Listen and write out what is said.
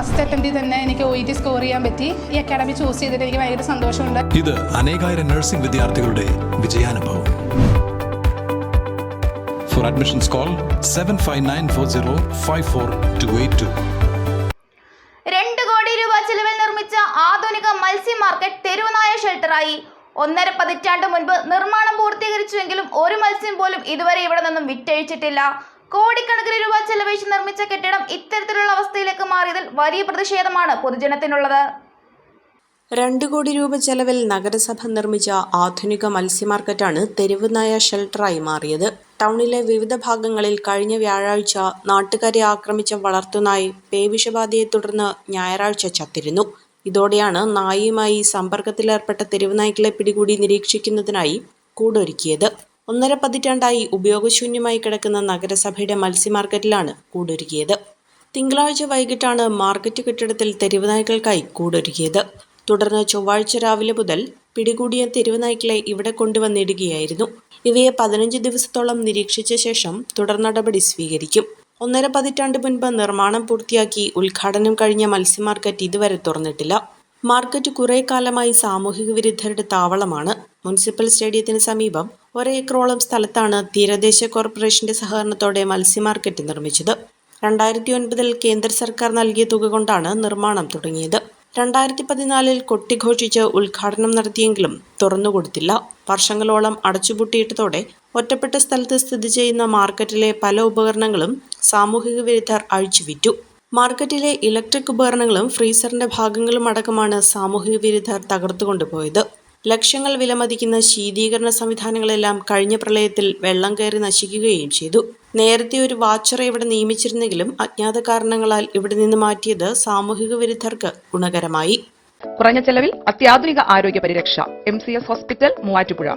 First അറ്റംപ്റ്റിൽ തന്നെ എനിക്ക് O E T score ചെയ്യാൻ പറ്റി. ഈ അക്കാഡമി ചൂസ് ചെയ്തിട്ട് എനിക്ക് ഭയങ്കര സന്തോഷമുണ്ട്. ഇത് അനേകായിരം നഴ്സിംഗ് വിദ്യാർത്ഥികളുടെ വിജയാനുഭവം. For admissions call seven five nine four zero five four two eight two രണ്ട് കോടി രൂപ ചെലവിൽ നിർമ്മിച്ച ആധുനിക മത്സ്യ മാർക്കറ്റ് തെരുവുനായ ഷെൽട്ടറായി. ഒന്നര പതിറ്റാണ്ട് മുൻപ് നിർമ്മാണം പൂർത്തീകരിച്ചുവെങ്കിലും ഒരു മത്സ്യം പോലും ഇതുവരെ ഇവിടെ നിന്നും വിറ്റഴിച്ചിട്ടില്ല. കോടിക്കണക്കിന് രൂപ ചെലവഴിച്ച് നിർമ്മിച്ച കെട്ടിടം ഇത്തരത്തിലുള്ള അവസ്ഥയിലേക്ക് മാറിയതിൽ വലിയ പ്രതിഷേധമാണ് പൊതുജനത്തിനുള്ളത്. രണ്ട് കോടി രൂപ ചെലവിൽ നഗരസഭ നിർമ്മിച്ച ആധുനിക മത്സ്യമാർക്കറ്റാണ് തെരുവുനായ ഷെൽട്ടറായി മാറിയത്. ടൗണിലെ വിവിധ ഭാഗങ്ങളിൽ കഴിഞ്ഞ വ്യാഴാഴ്ച നാട്ടുകാരെ ആക്രമിച്ച വളർത്തുനായി പേവിഷബാധയെ തുടർന്ന് ഞായറാഴ്ച ചത്തിരുന്നു. ഇതോടെയാണ് നായയുമായി സമ്പർക്കത്തിലേർപ്പെട്ട തെരുവുനായ്ക്കളെ പിടികൂടി നിരീക്ഷിക്കുന്നതിനായി കൂടൊരുക്കിയത്. ഒന്നര പതിറ്റാണ്ടായി ഉപയോഗശൂന്യമായി കിടക്കുന്ന നഗരസഭയുടെ മത്സ്യമാർക്കറ്റിലാണ് കൂടൊരുക്കിയത്. തിങ്കളാഴ്ച വൈകിട്ടാണ് മാർക്കറ്റ് കെട്ടിടത്തിൽ തെരുവുനായ്ക്കൾക്കായി കൂടൊരുക്കിയത്. തുടർന്ന് ചൊവ്വാഴ്ച രാവിലെ മുതൽ പിടികൂടിയ തെരുവുനായ്ക്കളെ ഇവിടെ കൊണ്ടുവന്നിടുകയായിരുന്നു. ഇവയെ പതിനഞ്ച് ദിവസത്തോളം നിരീക്ഷിച്ച ശേഷം തുടർ നടപടി സ്വീകരിക്കും. ഒന്നര പതിറ്റാണ്ട് മുൻപ് നിർമ്മാണം പൂർത്തിയാക്കി ഉദ്ഘാടനം കഴിഞ്ഞ മത്സ്യമാർക്കറ്റ് ഇതുവരെ തുറന്നിട്ടില്ല. മാർക്കറ്റ് കുറെ കാലമായി സാമൂഹിക വിരുദ്ധരുടെ താവളമാണ്. മുനിസിപ്പൽ സ്റ്റേഡിയത്തിന് സമീപം ഒരേക്കറോളം സ്ഥലത്താണ് തീരദേശ കോർപ്പറേഷന്റെ സഹകരണത്തോടെ മത്സ്യമാർക്കറ്റ് നിർമ്മിച്ചത്. രണ്ടായിരത്തി ഒൻപതിൽ കേന്ദ്ര സർക്കാർ നൽകിയ തുക കൊണ്ടാണ് നിർമ്മാണം തുടങ്ങിയത്. രണ്ടായിരത്തി പതിനാലിൽ കൊട്ടിഘോഷിച്ച് ഉദ്ഘാടനം നടത്തിയെങ്കിലും തുറന്നുകൊടുത്തില്ല. വർഷങ്ങളോളം അടച്ചുപൂട്ടിയിട്ടതോടെ ഒറ്റപ്പെട്ട സ്ഥലത്ത് സ്ഥിതി ചെയ്യുന്ന മാർക്കറ്റിലെ പല ഉപകരണങ്ങളും സാമൂഹിക വിരുദ്ധർ അഴിച്ചുവിറ്റു. മാർക്കറ്റിലെ ഇലക്ട്രിക് ഉപകരണങ്ങളും ഫ്രീസറിന്റെ ഭാഗങ്ങളും അടക്കമാണ് സാമൂഹിക വിരുദ്ധർ തകർത്തുകൊണ്ടുപോയത്. ലക്ഷങ്ങൾ വിലമതിക്കുന്ന ശീതീകരണ സംവിധാനങ്ങളെല്ലാം കഴിഞ്ഞ പ്രളയത്തിൽ വെള്ളം കയറി നശിക്കുകയും ചെയ്തു. നേരത്തെ ഒരു വാച്ചറെ ഇവിടെ നിയമിച്ചിരുന്നെങ്കിലും അജ്ഞാത കാരണങ്ങളാൽ ഇവിടെ നിന്ന് മാറ്റിയത് സാമൂഹിക വിരുദ്ധർക്ക് ഗുണകരമായി. കുറഞ്ഞ ചെലവിൽ അത്യാധുനിക ആരോഗ്യ പരിരക്ഷ എം ഹോസ്പിറ്റൽ മൂവാറ്റുപുഴ.